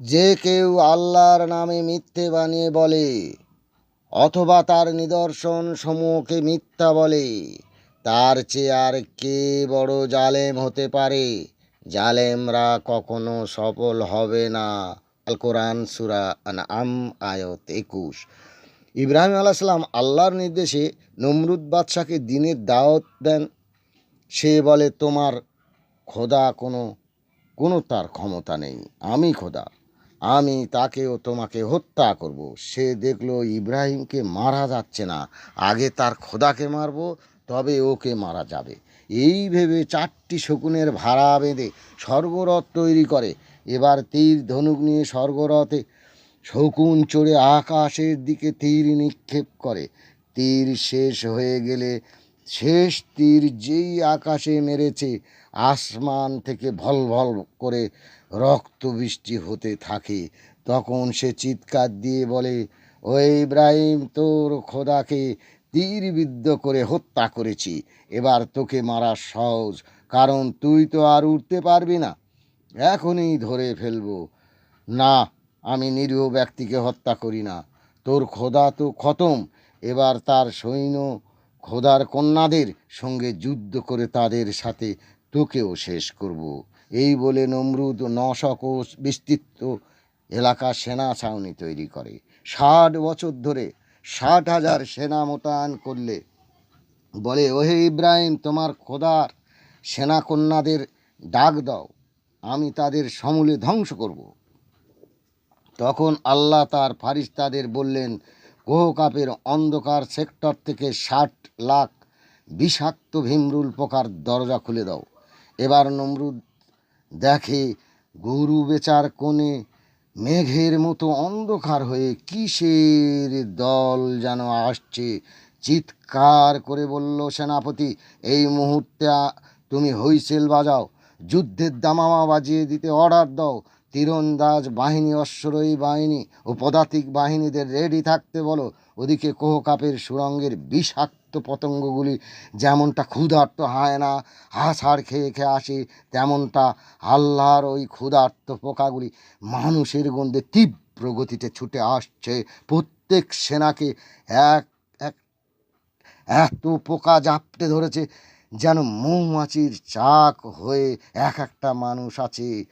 যে কেউ আল্লাহর নামে মিথ্যে বানিয়ে বলে, অথবা তার নিদর্শন সমূহকে মিথ্যা বলে, তার চেয়ে আর কে বড় জালেম হতে পারে? জালেমরা কখনো সফল হবে না। আল কোরআন সুরা আম আয়ত একুশ। ইব্রাহিম আলাইসালাম আল্লাহর নির্দেশে নমরুদ বাদশাকে দিনের দাওয়াত দেন। সে বলে, তোমার খোদা কোনো কোনো তার ক্ষমতা নেই। আমি খোদা। আমি তাকেও তোমাকে হত্যা করব। সে দেখল ইব্রাহিমকে মারা যাচ্ছে না। আগে তার খোদাকে মারব, তবে ওকে মারা যাবে। এই ভেবে চারটি শকুনের ভাড়া বেঁধে স্বর্গরথ তৈরি করে। এবার তীর ধনুক নিয়ে স্বর্গরথে শকুন চড়ে আকাশের দিকে তীর নিক্ষেপ করে। তীর শেষ হয়ে গেলে শেষ তীর যেই আকাশে মেরেছে, আসমান থেকে ভল ভল করে রক্ত বৃষ্টি হতে থাকে। তখন সে চিৎকার দিয়ে বলে, ও ইব্রাহিম, তোর খোদাকে তীরবিদ্ধ করে হত্যা করেছি। এবার তোকে মারা সহজ, কারণ তুই তো আর উঠতে পারবি না। এখনই ধরে ফেলব। না, আমি নিরীহ ব্যক্তিকে হত্যা করি না। তোর খোদা তো খতম। এবার তার সৈন্য খোদার কন্যাদের সঙ্গে যুদ্ধ করে তাদের সাথে তোকেও শেষ করব। এই বলে নমরুদ নশকোষ বিস্তৃত এলাকা সেনা ছাউনি তৈরি করে। ষাট বছর ধরে ষাট হাজার সেনা মোতায়েন করলে। বলে, ওহে ইব্রাহিম, তোমার খোদার সেনা কন্যাদের ডাক দাও, আমি তাদের সমূলে ধ্বংস করব। তখন আল্লাহ তার ফারিস্তাদের বললেন কোহকাপের অন্ধকার সেক্টর থেকে ষাট লাখ বিষাক্ত ভীমরুল পোকার দরজা খুলে দাও। এবার নমরুদ দেখে গরু বেচার কোণে মেঘের মতো অন্ধকার হয়ে কিসের দল যেন আসছে? চিৎকার করে বলল সেনাপতি, এই মুহূর্তে তুমি হুইসেল বাজাও, যুদ্ধের দামামা বাজিয়ে দিতে অর্ডার দাও। তীরন্দাজ বাহিনী অশ্বরোহী বাহিনী ও পদাতিক বাহিনীদের রেডি থাকতে বলো। ওদিকে কোহকাপের সুরঙ্গের বিষাক্ত পতঙ্গগুলি যেমনটা ক্ষুধার্ত হয় না হাসার খেয়ে খেয়ে আসে, তেমনটা আল্লাহর ওই ক্ষুধার্ত পোকাগুলি মানুষের গন্ধে তীব্র গতিতে ছুটে আসছে। প্রত্যেক সেনাকে এক এক, এত পোকা জাপটে ধরেছে যেন মৌমাছির চাক হয়ে এক একটা মানুষ আছে।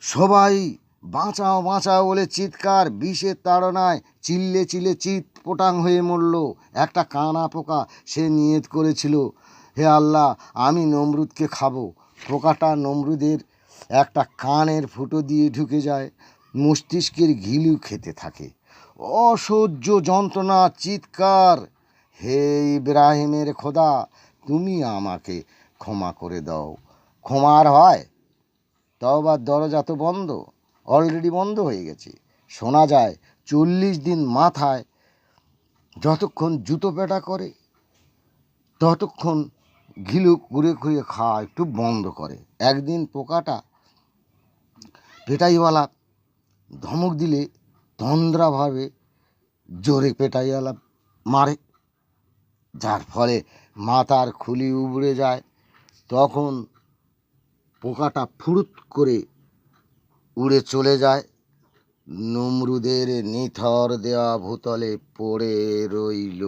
সবাই বাঁচাও বাঁচাও বলে চিৎকার, বিষের তাড়নায় চিল্লে চিল্লে চিৎ পোটাং হয়ে মরল। একটা কানা পোকা সে নিয়ত করেছিল, হে আল্লাহ, আমি নমরুদকে খাব। পোকাটা নমরুদের একটা কানের ফুটো দিয়ে ঢুকে যায়, মস্তিষ্কের ঘিলু খেতে থাকে। অসহ্য যন্ত্রণা, চিৎকার, হে ইব্রাহিমের খোদা, তুমি আমাকে ক্ষমা করে দাও। ক্ষমার হয়? তওবার দরজা তো বন্ধ। অলরেডি বন্ধ হয়ে গেছে। শোনা যায়, চল্লিশ দিন মাথায় যতক্ষণ জুতো পেটা করে, ততক্ষণ ঘিলু ঘুরে ঘুরে খাওয়া একটু বন্ধ করে। একদিন পোকাটা পেটাইওয়ালা ধমক দিলে তন্দ্রাভাবে জোরে পেটাইওয়ালা মারে। যার ফলে মাথার খুলি উবড়ে যায়। তখন পোকাটা ফুরুত করে উড়ে চলে যায়। নমরুদের নিথর দেওয়া ভূতলে পড়ে রইল।